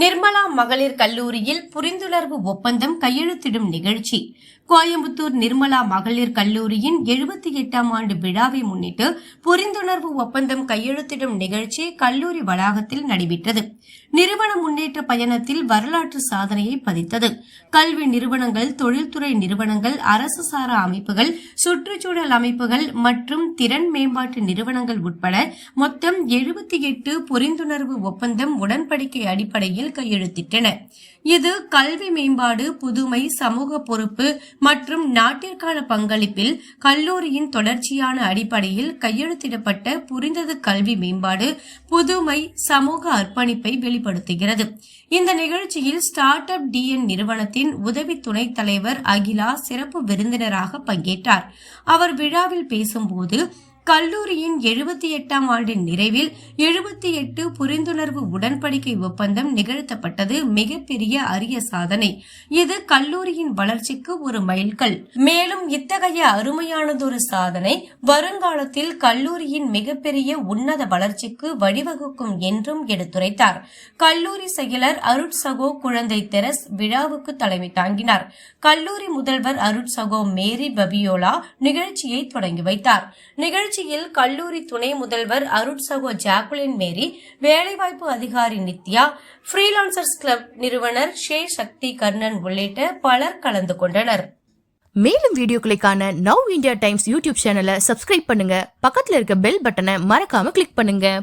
நிர்மலா மகளிர் கல்லூரியில் புரிந்துணர்வு ஒப்பந்தம் கையெழுத்திடும் நிகழ்ச்சி. கோயம்புத்தூர் நிர்மலா மகளிர் கல்லூரியின் எழுபத்தி எட்டாம் ஆண்டு விழாவை முன்னிட்டு புரிந்துணர்வு ஒப்பந்தம் கையெழுத்திடும் நிகழ்ச்சி கல்லூரி வளாகத்தில் நடைபெற்றது. நிறுவன முன்னேற்ற பயணத்தில் வரலாற்று சாதனையை பதித்தது. கல்வி நிறுவனங்கள் தொழில்துறை நிறுவனங்கள் அரசு சாரா அமைப்புகள் சுற்றுச்சூழல் அமைப்புகள் மற்றும் திறன் மேம்பாட்டு நிறுவனங்கள் உட்பட மொத்தம் எழுபத்தி எட்டு புரிந்துணர்வு ஒப்பந்தம் உடன்படிக்கை அடிப்படையில் கையெழுத்திட்டன இது கல்வி மேம்பாடு புதுமை சமூக பொறுப்பு மற்றும் நாட்டிற்கான பங்களிப்பில் கல்லூரியின் தொடர்ச்சியான அடிப்படையில் கையெழுத்திடப்பட்ட புரிந்தது கல்வி மேம்பாடு புதுமை சமூக அர்ப்பணிப்பை வெளிப்படுத்துகிறது. இந்த நிகழ்ச்சியில் ஸ்டார்ட் அப் டிஎன் நிறுவனத்தின் உதவி துணைத் தலைவர் அகிலா சிறப்பு விருந்தினராக பங்கேற்றார். அவர் விழாவில் பேசும்போது கல்லூரியின் எழுபத்தி எட்டாம் ஆண்டின் நிறைவில் எழுபத்தி எட்டு புரிந்துணர்வு உடன்படிக்கை ஒப்பந்தம் நிகழ்த்தப்பட்டது மிகப்பெரிய அரிய சாதனை. இது கல்லூரியின் வளர்ச்சிக்கு ஒரு மைல்கல். மேலும் இத்தகைய அருமையானதொரு சாதனை வருங்காலத்தில் கல்லூரியின் மிகப்பெரிய உன்னத வளர்ச்சிக்கு வழிவகுக்கும் என்றும் எடுத்துரைத்தார். கல்லூரி செயலர் அருட்சகோ குழந்தை தெரஸ் விழாவுக்கு தலைமை தாங்கினார். கல்லூரி முதல்வர் அருட்சகோ மேரி பபியோலா நிகழ்ச்சியை தொடங்கி வைத்தார். நிகழ்ச்சி நிகழ்ச்சியில் கல்லூரி துணை முதல்வர் அருட்சகோ ஜாக்குலின் மேரி வேலைவாய்ப்பு அதிகாரி நித்யா ஃப்ரீலான்சர்ஸ் கிளப் நிறுவனர் ஷே சக்தி கர்ணன் உள்ளிட்ட பலர் கலந்து கொண்டனர். மேலும் வீடியோக்களுக்கான நவ் இந்தியா டைம்ஸ் யூடியூப் சேனலை சப்ஸ்கிரைப் பண்ணுங்க. பக்கத்தில் இருக்க பெல் பட்டனை மறக்காம கிளிக் பண்ணுங்க.